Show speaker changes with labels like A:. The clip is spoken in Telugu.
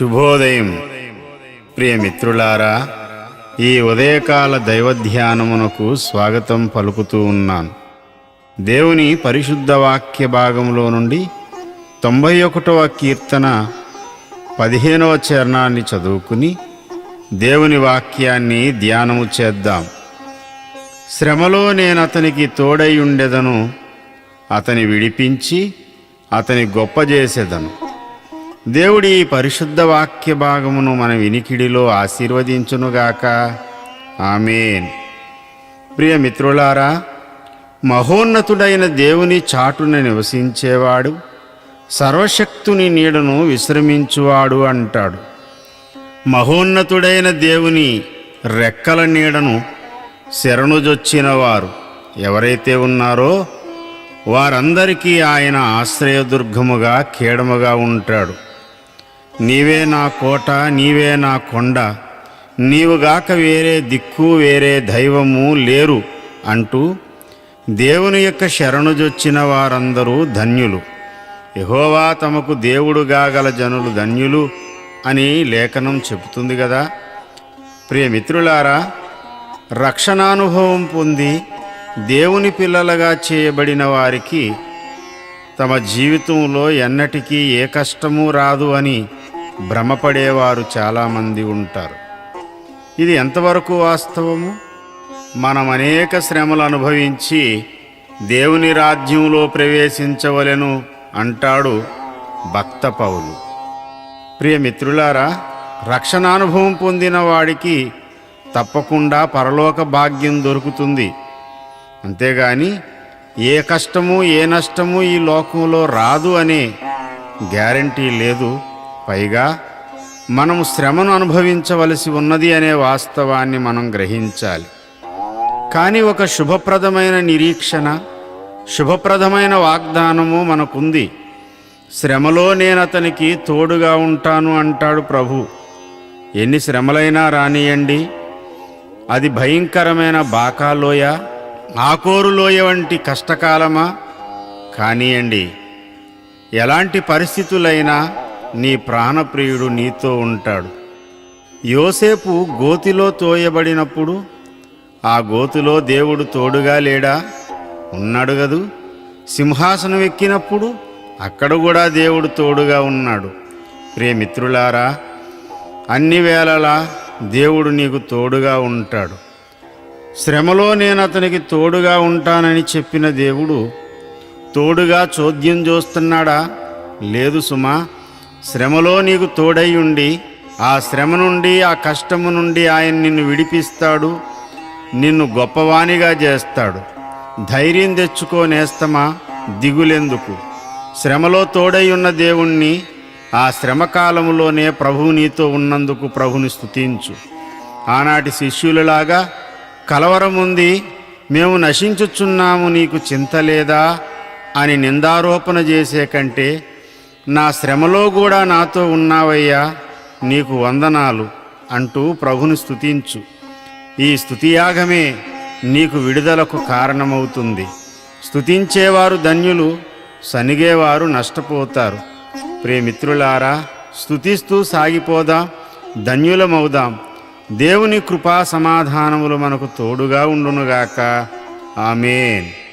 A: శుభోదయం. ప్రియమిత్రులారా ఈ ఉదయకాల దైవధ్యానమునకు స్వాగతం పలుకుతూ ఉన్నాను. దేవుని పరిశుద్ధ వాక్య భాగంలో నుండి తొంభై ఒకటవ కీర్తన పదిహేనవ చరణాన్ని చదువుకుని దేవుని వాక్యాన్ని ధ్యానము చేద్దాం. శ్రమలో నేను అతనికి తోడై ఉండెదను అతని విడిపించి అతని గొప్ప చేసేదను. దేవుడి పరిశుద్ధ వాక్య భాగమును మన వినికిడిలో ఆశీర్వదించునుగాక. ఆమెన్. ప్రియ మిత్రులారా మహోన్నతుడైన దేవుని చాటున నివసించేవాడు సర్వశక్తుని నీడను విశ్రమించువాడు అంటాడు. మహోన్నతుడైన దేవుని రెక్కల నీడను శరణుజొచ్చిన వారు ఎవరైతే ఉన్నారో వారందరికీ ఆయన ఆశ్రయదుర్గముగా కీడముగా ఉంటాడు. నీవే నా కోట నీవే నా కొండ. నీవుగాక వేరే దిక్కు వేరే దైవము లేరు అంటూ దేవుని యొక్క శరణుజొచ్చిన వారందరూ ధన్యులు. యహోవా తమకు దేవుడుగా గల జనులు ధన్యులు అని లేఖనం చెబుతుంది కదా ప్రియమిత్రులారా రక్షణానుభవం పొంది దేవుని పిల్లలుగా చేయబడిన వారికి తమ జీవితంలో ఎన్నటికీ ఏ కష్టము రాదు అని భ్రమపడేవారు చాలామంది ఉంటారు. ఇది ఎంతవరకు వాస్తవము? మనం అనేక శ్రమలు అనుభవించి దేవుని రాజ్యంలో ప్రవేశించవలెను అంటాడు భక్త పౌలు. ప్రియమిత్రులారా రక్షణానుభవం పొందిన వాడికి తప్పకుండా పరలోక భాగ్యం దొరుకుతుంది. అంతేగాని ఏ కష్టము ఏ నష్టము ఈ లోకంలో రాదు అనే గ్యారంటీ లేదు. పైగా మనము శ్రమను అనుభవించవలసి ఉన్నది అనే వాస్తవాన్ని మనం గ్రహించాలి. కానీ ఒక శుభప్రదమైన నిరీక్షణ శుభప్రదమైన వాగ్దానము మనకుంది. శ్రమలో నేను అతనికి తోడుగా ఉంటాను అంటాడు ప్రభు. ఎన్ని శ్రమలైనా రానియండి. అది భయంకరమైన బాకాలోయ ఆకోరులోయ వంటి కష్టకాలమా? కానియండి. ఎలాంటి పరిస్థితులైనా నీ ప్రాణప్రియుడు నీతో ఉంటాడు. యోసేపు గోతిలో తోయబడినప్పుడు ఆ గోతిలో దేవుడు తోడుగా లేడా? ఉన్నాడు గదు సింహాసనం ఎక్కినప్పుడు అక్కడ కూడా దేవుడు తోడుగా ఉన్నాడు. ప్రియమిత్రులారా అన్ని వేళలా దేవుడు నీకు తోడుగా ఉంటాడు. శ్రమలో నేను అతనికి తోడుగా ఉంటానని చెప్పిన దేవుడు తోడుగా చోద్యం చూస్తున్నాడా లేదు సుమా. శ్రమలో నీకు తోడై ఉండి ఆ శ్రమ నుండి ఆ కష్టము నుండి ఆయన నిన్ను విడిపిస్తాడు నిన్ను గొప్పవాణిగా చేస్తాడు. ధైర్యం తెచ్చుకోనేస్తమా దిగులెందుకు? శ్రమలో తోడై ఉన్న దేవుణ్ణి ఆ శ్రమకాలములోనే ప్రభువు నీతో ఉన్నందుకు ప్రభుని స్థుతించు ఆనాటి శిష్యులలాగా కలవరముంది మేము నశించుచున్నాము నీకు చింత లేదా? అని నిందారోపణ చేసే కంటే నా శ్రమలో కూడా నాతో ఉన్నావయ్యా నీకు వందనాలు అంటూ ప్రభుని స్థుతించు ఈ స్థుతియాగమే నీకు విడుదలకు కారణమవుతుంది. స్థుతించేవారు ధన్యులు సనిగేవారు నష్టపోతారు. ప్రేమిత్రులారా స్తుతిస్తూ సాగిపోదాం? ధన్యులమవుదాం. దేవుని కృపా సమాధానములు మనకు తోడుగా ఉండునుగాక. ఆమెన్.